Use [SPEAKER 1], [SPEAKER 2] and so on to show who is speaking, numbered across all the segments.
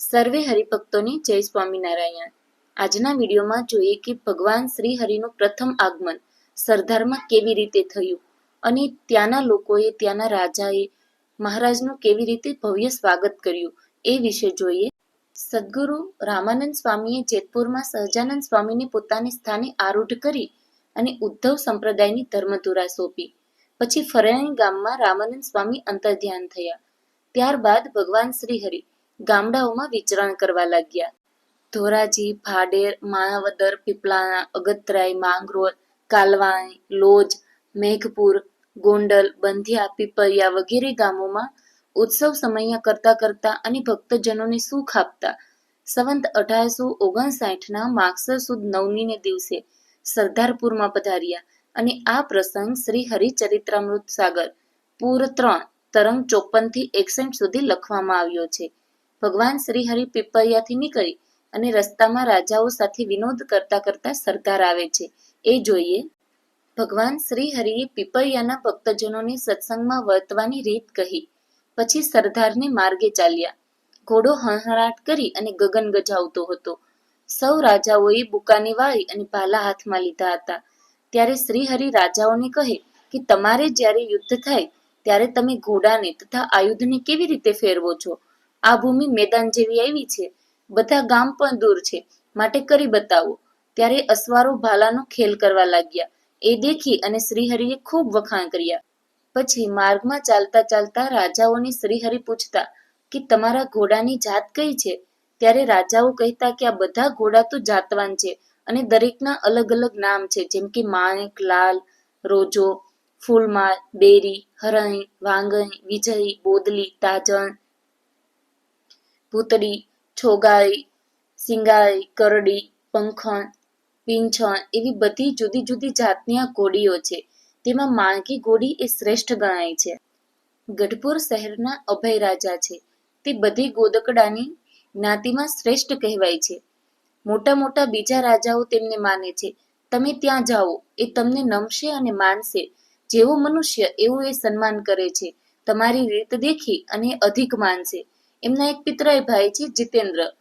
[SPEAKER 1] સર્વે હરિભક્તોને જય સ્વામિનારાયણ. આજના વિડીયોમાં જોઈએ કે ભગવાન શ્રી હરિનું પ્રથમ આગમન સરદારમાં કેવી રીતે થયું અને ત્યાંના લોકોએ, ત્યાંના રાજાએ મહારાજનું કેવી રીતે ભવ્ય સ્વાગત કર્યું એ વિશે જોઈએ. સદગુરુ રામાનંદ સ્વામીએ જેતપુરમાં સહજાનંદ સ્વામીને પોતાને સ્થાને આરૂઢ કરી અને ઉદ્ધવ સંપ્રદાયની ધર્મધુરા સોંપી. પછી ફરેણી ગામમાં રામાનંદ સ્વામી અંતર્ધ્યાન થયા. ત્યારબાદ ભગવાન શ્રી હરિ ગામડાઓમાં વિચરણ કરવા લાગ્યા. ધોરાજી, ભાડેર, માણાવદર પીપળાણા અગતરાય માંગરોળ, કાલવાણી, લોજ, મેઘપુર, ગોંડલ, બંધિયા પીપરિયા વગેરે ગામોમાં ઉત્સવ સમય કરતા કરતા અને ભક્તજનોને સુખ આપતા સંવંત અઢારસો ઓગણસાઠના માગસર સુદ નવમીને દિવસે સરદારપુરમાં પધાર્યા અને આ પ્રસંગ શ્રી હરિચરિત્રામૃત સાગર, પૂર ત્રણ, તરંગ ચોપનથી એકસઠ સુધી લખવામાં આવ્યો છે. ભગવાન શ્રી પીપળિયાથી નીકળી અને રસ્તામાં રાજાઓ સાથે વિનોદ કરતા કરતા સરકાર આવે છે. એ જોઈએ, ભગવાન શ્રી પીપળિયાના ભક્તજનોને સત્સંગમાં વર્તવાની રીત કહી. પછી સરદારને માર્ગે ચાલ્યા. ઘોડો હણહણાટ કરી અને ગગન ગજાવતો હતો. સૌ રાજાઓએ બુકાની વાળી અને ભાલા હાથમાં લીધા હતા. ત્યારે શ્રી હરિ રાજાઓને કહે કે, તમારે જ્યારે યુદ્ધ થાય, ત્યારે તમે ઘોડાને તથા આયુધને કેવી રીતે ફેરવો છો? આ ભૂમિ મેદાન જેવી આવી છે. બધા ગામ પણ દૂર છે. માટે કરી બતાવો. ત્યારે અસવારો ભાલાનો ખેલ કરવા લાગ્યા. એ દેખી અને શ્રીહરિએ ખૂબ વખાણ કર્યા. પછી માર્ગમાં ચાલતા ચાલતા રાજાઓને શ્રીહરિ પૂછતા કે તમારા ઘોડાની જાત કઈ છે? ત્યારે રાજાઓ કહેતા કે આ બધા ઘોડા તો જાતવાન છે અને દરેકના અલગ અલગ નામ છે. જેમ કે માણેક, લાલ, રોજો, ફૂલમાળ, બેરી, હરણી, વાંગણી વિજય બોદલી, તાજણ ભૂતડી છોગાઈ સિંગાઈ કરડી, પંખણ, પીંછણ એવી બધી જુદી જુદી જાતની આ ઘોડીઓ છે. તેમાં માણકી ઘોડી એ શ્રેષ્ઠ ગણાય છે. ગઢપુર શહેરના અભય રાજા છે. તે બધી ગોદકડાની જ્ઞાતિમાં શ્રેષ્ઠ કહેવાય છે. મોટા મોટા બીજા રાજાઓ તેમને માને છે. તમે ત્યાં જાઓ, એ તમને નમશે અને માનશે. જેવો મનુષ્ય એવું એ સન્માન કરે છે. તમારી રીત દેખી અને અધિક માનશે. એમના એક પિતરાય ભાઈ છે, જીતેન્દ્ર.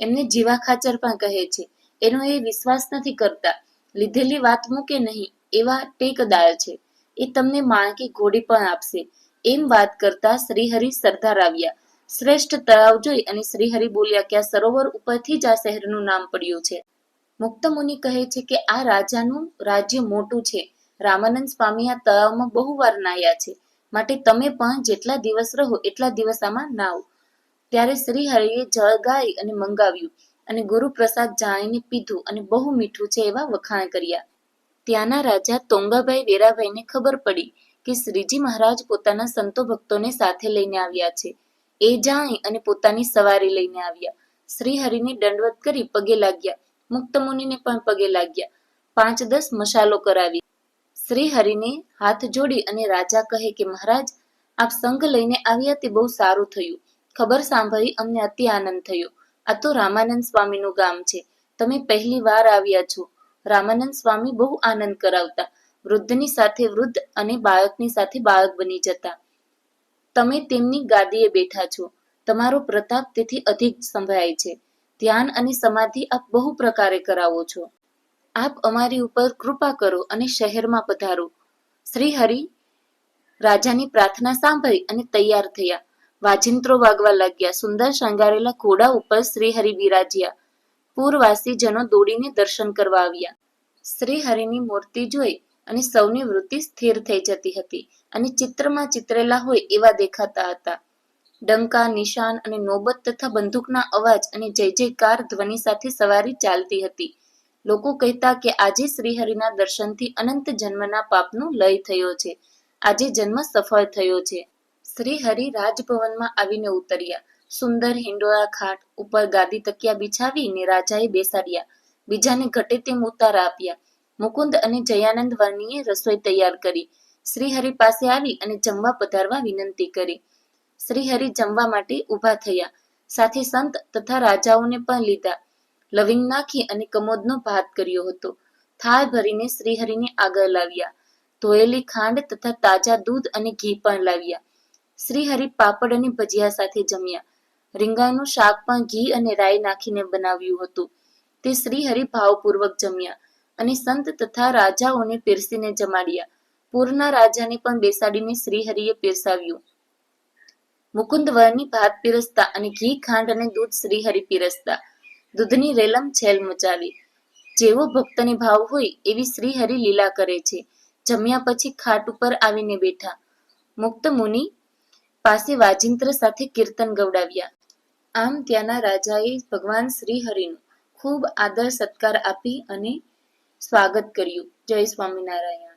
[SPEAKER 1] એમને જીવા ખાચર પણ કહે છે. એનો એ વિશ્વાસ નથી કરતા. લીધેલી વાત મૂકે નહીં, એવા ટેકદાર છે. એ તમને માણકી ઘોડી પણ આપશે. એમ વાત કરતા શ્રીહરિ સરદાર આવ્યા. શ્રેષ્ઠ તળાવ જોઈ અને શ્રીહરિ બોલ્યા કે આ સરોવર ઉપરથી જ આ શહેરનું નામ પડ્યું છે. મુક્ત મુનિ કહે છે કે આ રાજાનું રાજ્ય મોટું છે. રામાનંદ સ્વામી આ તળાવમાં બહુ વાર નાહ્યા છે. માટે તમે પણ જેટલા દિવસ રહો, એટલા દિવસ આમાં નાવ ત્યારે શ્રીહરિએ જળ ગાઈ અને મંગાવ્યું અને ગુરુપ્રસાદ જાણીને પીધું અને બહુ મીઠું છે એવા વખાણ કર્યા. ત્યાંના રાજા તોંગાભાઈ વેરાભાઈને ખબર પડી કે શ્રીજી મહારાજ પોતાના સંતો ભક્તોને સાથે લઈને આવ્યા છે. એ જાણી અને પોતાની સવારી લઈને આવ્યા. શ્રીહરિને દંડવત કરી પગે લાગ્યા. મુક્ત મુનિને પણ પગે લાગ્યા. પાંચ દસ મશાલો કરાવી. શ્રી હરિને હાથ જોડી અને રાજા કહે કે, મહારાજ, આપ સંઘ લઈને આવ્યા તે બહુ સારું થયું. ખબર સાંભળી અમને અતિ આનંદ થયો. આ તો રામાનંદ સ્વામીનું ગામ છે. તમે પહેલી વાર આવ્યા છો. રામાનંદ સ્વામી બહુ આનંદ કરાવતા. વૃદ્ધની સાથે વૃદ્ધ અને બાળકની સાથે બાળક બની જતા. તમે તેમની ગાદીએ બેઠા છો. તમારો પ્રતાપ તેથી અધિક સંભળાય છે. ધ્યાન અને સમાધિ આપ બહુ પ્રકારે કરાવો છો. આપ અમારી ઉપર કૃપા કરો અને શહેરમાં પધારો. શ્રી હરિ, રાજાની પ્રાર્થના સાંભળી અને તૈયાર થયા. વાજિંત્રો વાગવા લાગ્યા. સુંદર શણગારેલા ઘોડા ઉપર શ્રી બિરાજ્યા પૂરવાસી જનો દોડીને દર્શન કરવા આવ્યા. શ્રી મૂર્તિ જોઈ અને સૌની વૃત્તિ સ્થિર થઈ જતી હતી અને ચિત્રમાં ચિતરેલા હોય એવા દેખાતા હતા. ડંકા, નિશાન અને નોબત તથા બંદૂકના અવાજ અને જય જયકાર ધ્વનિ સાથે સવારી ચાલતી હતી. લોકો કહેતા કે આજે શ્રીહરિના દર્શનથી અનંત જન્મના પાપનું લય થયો છે. આજે જન્મ સફળ થયો છે. શ્રી રાજભવનમાં આવીને ઉતર્યા. સુંદર હિંડોળા ખાટ ઉપર ગાદી તકિયા બિછાવીને રાજાએ બેસાડ્યા. બીજાને ઘટે તેમ ઉતારા આપ્યા. મુકુંદ અને જયાનંદ વર્ણીએ રસોઈ તૈયાર કરી. શ્રીહરિ પાસે આવી અને જમવા પધારવા વિનંતી કરી. શ્રીહરિ જમવા માટે ઊભા થયા. સાથે સંત તથા રાજાઓને પણ લીધા. લવિંગ નાખી અને કમોદનો ભાત કર્યો હતો. થાળ ભરીને શ્રીહરિને આગળ લાવ્યા. ધોયેલી ખાંડ તથા તાજા દૂધ અને ઘી પણ લાવ્યા. શ્રીહરિ પાપડ અને ભજીયા સાથે જમ્યા. રીંગણનું શાક પણ ઘી અને રાઈ નાખીને બનાવ્યું હતું. તે શ્રીહરિ ભાવપૂર્વક જમ્યા અને સંત તથા રાજાઓને પીરસીને જમાડ્યા. પૂરના રાજાને પણ બેસાડીને શ્રીહરિએ પીરસાવ્યું. મુકુંદ વરની ભાત પીરસતા અને ઘી, ખાંડ અને દૂધ શ્રીહરિ પીરસતા. દૂધની રેલમ છેલ મચાવી. જેવો ભક્તને ભાવ હોય એવી શ્રીહરિ લીલા કરે છે. જમ્યા પછી ખાટ ઉપર આવીને બેઠા. મુક્ત મુનિ પાસે વાજિંત્ર સાથે કીર્તન ગવડાવ્યા. આમ ત્યાંના રાજાએ ભગવાન શ્રીહરિનું ખૂબ આદર સત્કાર આપી અને સ્વાગત કર્યું. જય સ્વામિનારાયણ.